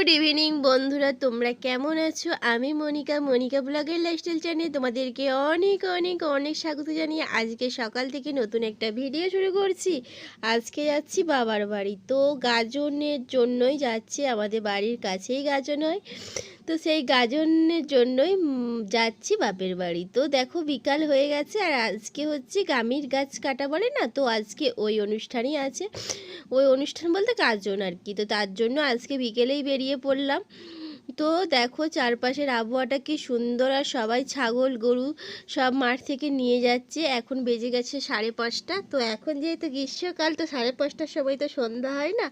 Good evening বন্ধুরা, তোমরা কেমন আছো? আমি মনিকা মনিকা ব্লগের লাইফস্টাইল চ্যানেল তোমাদেরকে অনেক অনেক অনেক স্বাগত জানিয়ে আজকে সকাল থেকে নতুন একটা ভিডিও শুরু করছি। আজকে যাচ্ছি বাবার বাড়ি। তো গাজনের জন্যই যাচ্ছে, আমাদের বাড়ির কাছেই গাজন হয়। তো সেই গাজনের জন্যই যাচ্ছি বাপের বাড়ি। তো দেখো বিকাল হয়ে গেছে আর আজকে হচ্ছে গামির গাছ কাটা বলে না? তো আজকে ওই অনুষ্ঠানই আছে। ওই অনুষ্ঠান বলতে গাজন আর কি। তো তার জন্য আজকে বিকেলেই বেরিয়ে পড়লাম। তো দেখো চারপাশের আবহাওয়াটা কি সুন্দর আর সবাই ছাগল, গরু সব মাঠ থেকে নিয়ে যাচ্ছে। এখন বেজে গেছে সাড়ে পাঁচটা। তো এখন যেহেতু গ্রীষ্মকাল, তো সাড়ে পাঁচটার সময় তো সন্ধ্যা হয় না?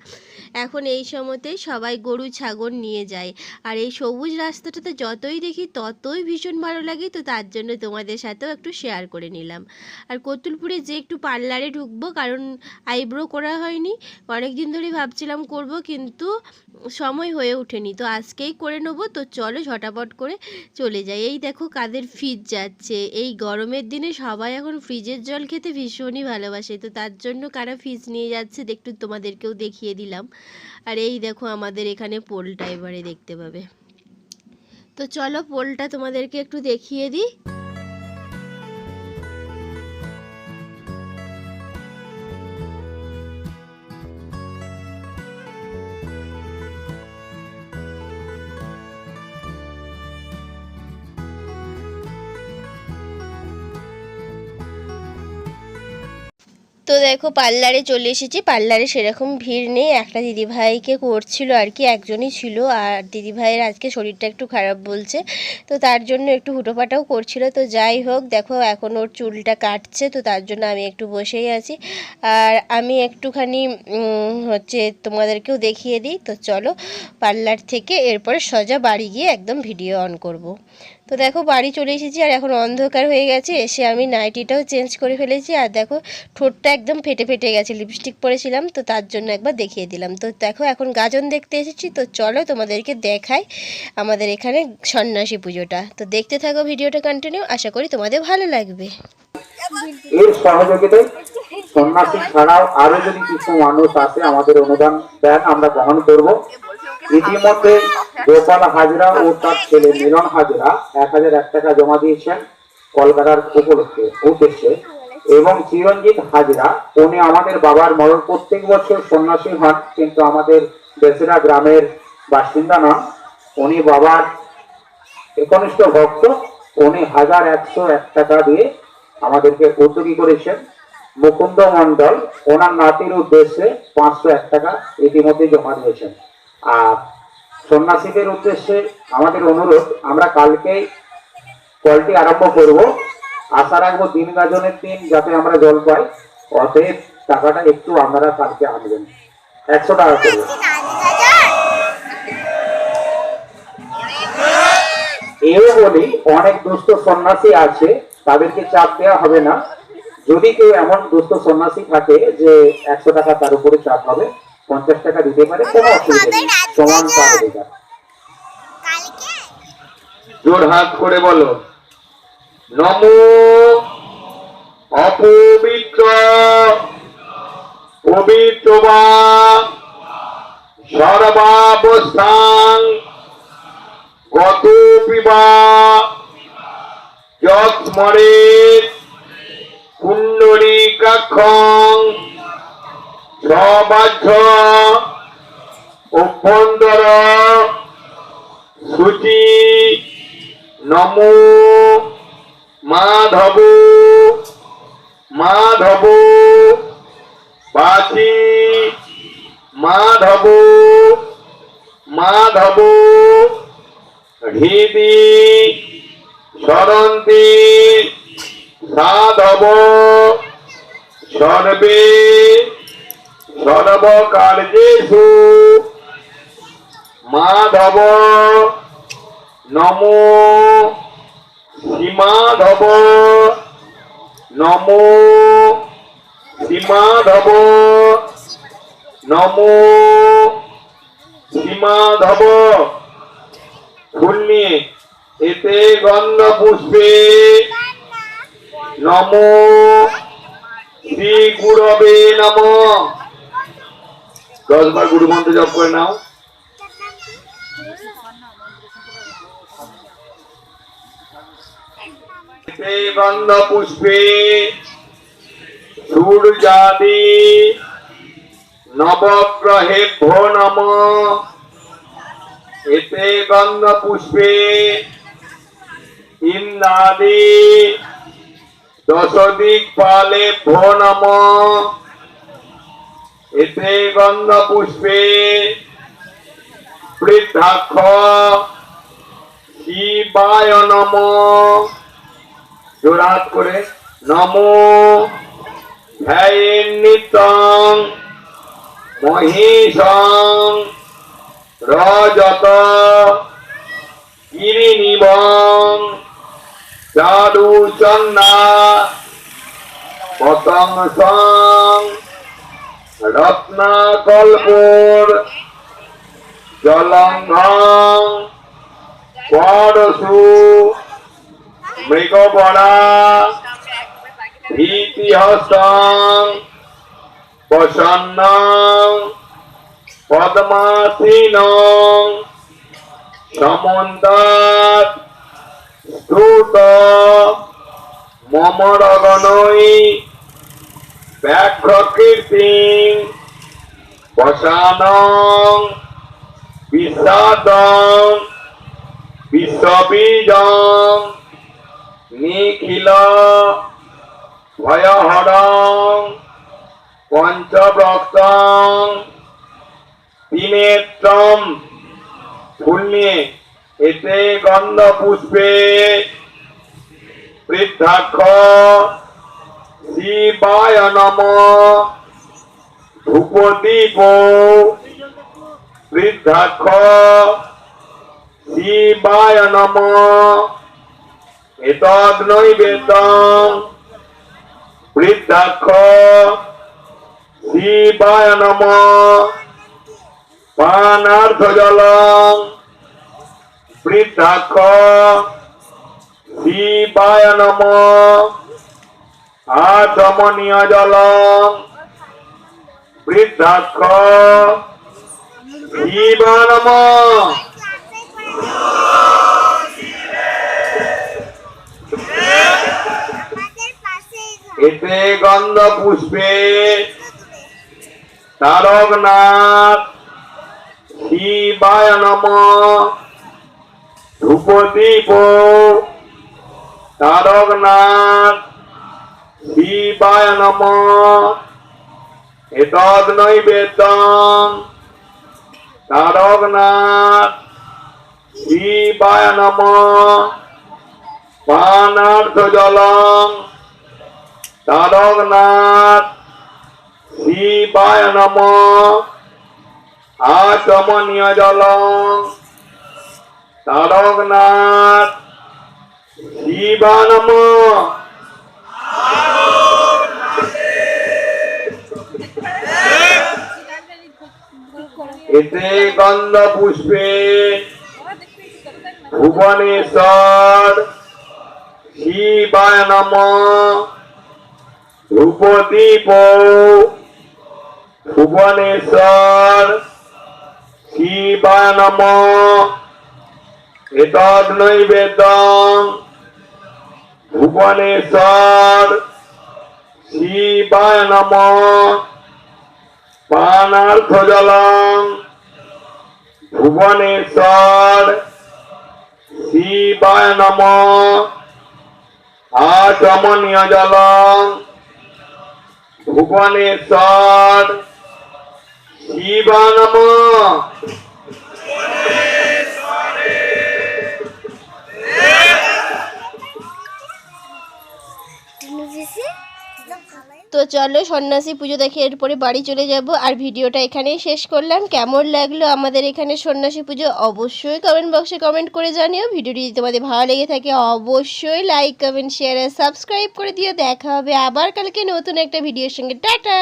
এখন এই সময়তেই সবাই গরু, ছাগল নিয়ে যায়। আর এই সবুজ রাস্তাটাতে যতই দেখি ততই ভীষণ ভালো লাগে। তো তার জন্য তোমাদের সাথেও একটু শেয়ার করে নিলাম। আর কতুলপুরে যে একটু পার্লারে ঢুকবো, কারণ আইব্রো করা হয়নি। অনেক দিন ধরেই ভাবছিলাম করব, কিন্তু সময় হয়ে ওঠেনি। তো আজকেই করে নেব, তো চলো ঝটাপট করে চলে যাই। এই দেখো কাদের ফ্রিজ যাচ্ছে। এই গরমের দিনে সবাই এখন ফ্রিজের জল খেতে ভীষণই ভালোবাসে, তো তার জন্য কারা ফ্রিজ নিয়ে যাচ্ছে একটু তোমাদেরকেও দেখিয়ে দিলাম। আর এই দেখো আমাদের এখানে পোলটা এবারে দেখতে পাবে। তো চলো পোলটা তোমাদেরকে একটু দেখিয়ে দিই। তো দেখো, পার্লারে চলে এসেছি। পার্লারে সেরকম ভিড় নেই। একটা দিদিভাইকে করছিল আর কি, একজনই ছিল। আর দিদিভাইয়ের আজকে শরীরটা একটু খারাপ বলছে। তো তার জন্য একটু হুটোপাটাও করছিল। তো যাই হোক, দেখো, এখন ওর চুলটা কাটছে। তো তার জন্য আমি একটু বসেই আছি। আর আমি একটুখানি হচ্ছে তোমাদেরকেও দেখিয়ে দিই। তো চলো, পার্লার থেকে এরপরে সোজা বাড়ি গিয়ে একদম ভিডিও অন করব। তো দেখো বাড়ি চলে এসেছি আর এখন অন্ধকার হয়ে গেছে, এসে আমি নাইটিটাও চেঞ্জ করে ফেলেছি। আর দেখো ঠোঁটটা একদম ফেটে ফেটে গেছে লিপস্টিক পরেছিলাম, তো তার জন্য একবার দেখিয়ে দিলাম। তো দেখো এখন গাজন দেখতে এসেছি, তো চলো তোমাদেরকে দেখাই আমাদের এখানে সন্ন্যাসী পুজোটা। তো দেখতে থাকো ভিডিওটা কন্টিনিউ আশা করি তোমাদের ভালো লাগবে। এর সহযোগিতায় সন্ন্যাসী ছাড়াও আরও যদি কিছু মানুষ আসে, আমাদের অনুদান দেন, আমরা গ্রহণ করব। ইতিমধ্যে গোপাল হাজরা ও তার ছেলে মিলন হাজরা এক হাজার এক টাকা জমা দিয়েছেন কলকাতার উপলক্ষে, উদ্দেশ্যে। এবং চিরঞ্জিত হাজরা, উনি আমাদের বাবার মরণ প্রত্যেক বছর সন্ন্যাসী হন, কিন্তু আমাদের বেসেরা গ্রামের বাসিন্দা নন। উনি বাবার একনিষ্ঠ ভক্ত, উনি হাজার একশো এক টাকা দিয়ে আমাদেরকে উদ্যোগী করেছেন। মুকুন্দ মন্ডল ওনার নাতির উদ্দেশ্যে পাঁচশো এক টাকা ইতিমধ্যে জমা দিয়েছেন। আর সন্ন্যাসীদের উদ্দেশ্যে আমাদের অনুরোধ, আমরা কালকেই কলটি আরম্ভ করব। আশা রাখব দিন গাজনের দিন যাতে আমরা জল পাই। অতএব টাকাটা একটু আপনারা কালকে আনবেন। একশো টাকা করব এও বলি, অনেক দুস্থ সন্ন্যাসী আছে, তাদেরকে চাপ দেওয়া হবে না। যদি কেউ এমন দুস্থ সন্ন্যাসী থাকে যে একশো টাকা তার উপরে চাপ হবে পঞ্চাশ টাকা দিতে পারে কোনো অসুবিধা নেই। সমান জোর হাত করে বলো। নম অপবিত্র পবিত্র বা সর্বাবস্থান গত পিবা যৎমরে কুণ্ডলী কাক্ষং সবাধ্য অভ্যন্তর সূচি নমো মাধব মাধব বাচি মাধব মাধব হৃদি সরন্তি সাধব সর্বে সর্বকার্যেষু মাধব, নমো সীমাধব নমো সীমাধব নমো সীমাধব ফুল নিয়ে এতে গন্ধ পুষ্পে নমো শ্রী গুরবে নম। দশবার গুরু মন্ত্র জপ করে নাও। গন্ধ পুষ্পে সূর্যাদি নবগ্রহেভ্য নম। এতে গন্ধ পুষ্পে ইন্দাদি দশদিক পালে ভো নম। এতে গন্ধ পুষ্পে বৃদ্ধাক্ষ শিবায় নম। জোড়াত করে নমো। নিত্যং মহিষং রজত গিরিনিবং চারুচন্না পতংসং রত্নাকল্পর জলঙ্ঘং পরশু মৃগবরা ভীতিহস্তং প্রসন্নং পদ্মাসীনং সমন্তাৎ স্তুত মমরগণৈ ব্যাঘ্রকীর্তিং বসানং বিষাদং বিশ্ববীজং নিখিল ভয়হরং পঞ্চব্রক্তং তিনেত্রম ফুল এতে গন্ধ পুষ্পে বৃদ্ধাক্ষ শিবায় নম ধূপদীপ বৃদ্ধাক্ষ শিবায় নম এতদ্নৈবেদ্যং বৃদ্ধাক্ষ শিবায় নম পানার্থ জলং বৃদ্ধাক্ষ শিবায় নম আচমনীয় জলং বৃদ্ধাক্ষ শিব নম এতে গন্ধ পুষ্পে তারকনাথ শিবায় নম ধূপদীপ তারকনাথ শিবায় নম। এতদ নৈবেদ্যং তারকনাথ। শিবায় নম। পানার্থ জলং তারকনাথ। শিবায় নম। আচমনীয় জলং তারকনাথ। শিবা নম। এতে গন্ধ পুষ্পে ভুবনেশ্বর শিবায় নম ধূপদীপ ভুবনেশ্বর শিবায় নম। এতদ নৈবেদ্যং ভুবনেশ্বর শিবায় নম। পানার্থ জলং ভুবনেশ্বর শিবায় নম। আচমনীয় জলং ভুবনেশ্বর শিবা নম। তো চলো সন্ন্যাসী পুজো দেখে এরপরে বাড়ি চলে যাব। আর ভিডিওটা এখানেই শেষ করলাম। কেমন লাগল আমাদের এখানে সন্ন্যাসী পুজো অবশ্যই কমেন্ট বক্সে কমেন্ট করে জানিও। ভিডিওটি যদি তোমাদের ভালো লেগে থাকে অবশ্যই লাইক কমেন্ট শেয়ার আর সাবস্ক্রাইব করে দিও। দেখা হবে আবার কালকে নতুন একটা ভিডিওর সঙ্গে। টাটা!